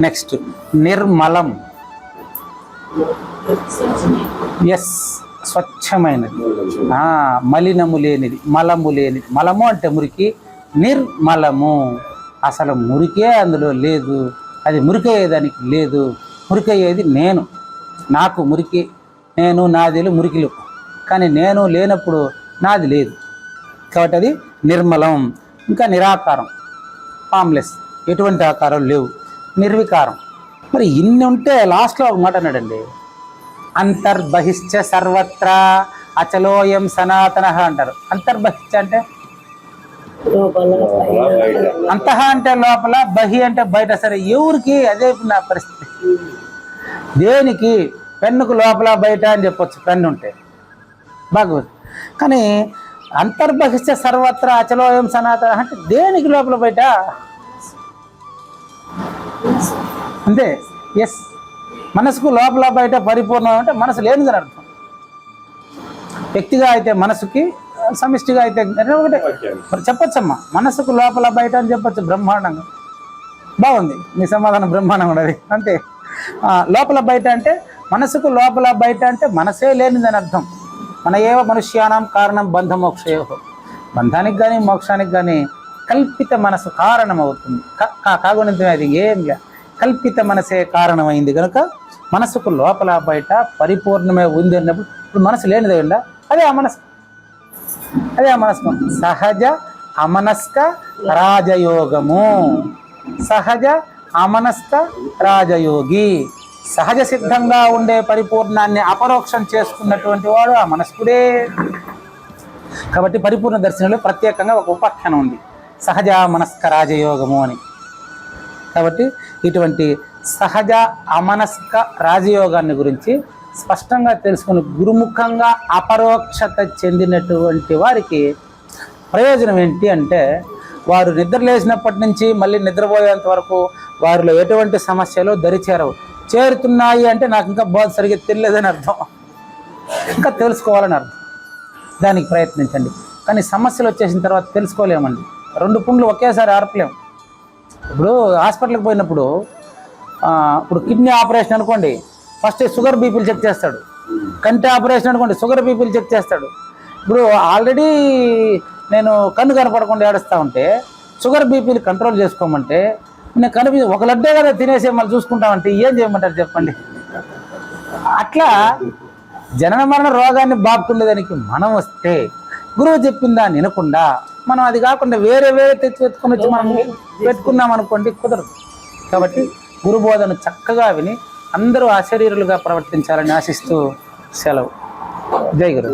Next నిర్మలం. Yes స్వచ్ఛమైనది. మలినము లేనిది మలము లేనిది. మలము అంటే మురికి. నిర్మలము. అసలు మురికే అందులో లేదు. అది మురికయ్యేదానికి లేదు. మురికయ్యేది నేను. నాకు మురికి. నేను నాదిలు మురికిలు. కానీ నేను లేనప్పుడు నాది లేదు. కాబట్టి అది నిర్మలం. ఇంకా నిరాకారం. ఫామ్లెస్ ఎటువంటి ఆకారం లేవు. నిర్వికారం. మరి ఇన్ని ఉంటే లాస్ట్లో ఒక మాట అన్నాడండి. అంతర్బహిశ్చ సర్వత్రా అచలోయం సనాతన అంటారు. అంతర్బహిశ్చ అంటే? అంతః అంటే లోపల బహి అంటే బయట. సరే ఎవరికి? అదే నా పరిస్థితి. దేనికి? పెన్నుకు లోపల బయట అని చెప్పొచ్చు. పెన్ను ఉంటే. బాగోదు. కానీ అంతర్బహిష్ట సర్వత్రా అచలోయం సనాతన అంటే దేనికి లోపల బయట? అంతే. ఎస్ మనసుకు లోపల బయట పరిపూర్ణం అంటే మనసు లేనిదని అర్థం. వ్యక్తిగా అయితే మనసుకి సమిష్టిగా అయితే ఒకటే. చెప్పొచ్చమ్మా. మనసుకు లోపల బయట అని చెప్పొచ్చు బ్రహ్మాండంగా. బాగుంది. మీ సమాధానం బ్రహ్మాండంగా ఉన్నది. అంతే. లోపల బయట అంటే మనసుకు లోపల బయట అంటే మనసే లేనిదని అర్థం. మన ఏవ మనుష్యానం కారణం బంధ మోక్షయో. బంధానికి కానీ మోక్షానికి కానీ కల్పిత మనసు కారణం అవుతుంది కా- అది. ఏం లే కల్పిత మనసే కారణమైంది కనుక మనసుకు లోపల బయట పరిపూర్ణమే ఉంది అన్నప్పుడు ఇప్పుడు మనసు లేనిదే ఉందా? అదే ఆ అదే మనస్కం సహజ అమనస్క రాజయోగము. సహజ అమనస్క రాజయోగి. సహజ సిద్ధంగా ఉండే పరిపూర్ణాన్ని అపరోక్షం చేసుకున్నటువంటి వాడు ఆ మనస్కుడే. కాబట్టి పరిపూర్ణ దర్శనంలో ప్రత్యేకంగా ఒక ఉపాఖ్యానం ఉంది. సహజ మనస్క రాజయోగము అని. కాబట్టి ఇటువంటి సహజ అమనస్క రాజయోగాన్ని గురించి స్పష్టంగా తెలుసుకుని గురుముఖంగా అపరోక్షత చెందినటువంటి వారికి ప్రయోజనం ఏంటి అంటే వారు నిద్ర లేచినప్పటి నుంచి మళ్ళీ నిద్రపోయేంత వరకు వారిలో ఎటువంటి సమస్యలు దరిచేరవు. చేరుతున్నాయి అంటే నాకు ఇంకా బోధ సరిగ్గా తెలియలేదని అర్థం. ఇంకా తెలుసుకోవాలని అర్థం. దానికి ప్రయత్నించండి. కానీ సమస్యలు వచ్చేసిన తర్వాత తెలుసుకోలేమండి. రెండు పుండ్లు ఒకేసారి ఆర్పలేము ఇప్పుడు హాస్పిటల్కి పోయినప్పుడు ఇప్పుడు కిడ్నీ ఆపరేషన్ అనుకోండి ఫస్ట్ షుగర్ బీపీలు చెక్ చేస్తాడు. కంటి ఆపరేషన్ అనుకోండి షుగర్ బీపీలు చెక్ చేస్తాడు. ఇప్పుడు ఆల్రెడీ నేను కన్ను కనపడకుండా ఏడుస్తూ ఉంటే షుగర్ బీపీలు కంట్రోల్ చేసుకోమంటే నేను కనిపి ఒక లడ్డే కదా తినేసే మళ్ళీ చూసుకుంటామంటే ఏం చేయమంటారు చెప్పండి? అట్లా జనన మరణ రోగాన్ని బాపుకునేదానికి మనం వస్తే గురువు చెప్పిన దాన్ని వినకుండా మనం అది కాకుండా వేరే వేరే తెచ్చి పెట్టుకుని వచ్చి మనం పెట్టుకున్నాం అనుకోండి కుదరదు. కాబట్టి గురు బోధన చక్కగా విని అందరూ అశరీరులుగా ప్రవర్తించాలని ఆశిస్తూ సెలవు. జై గురు.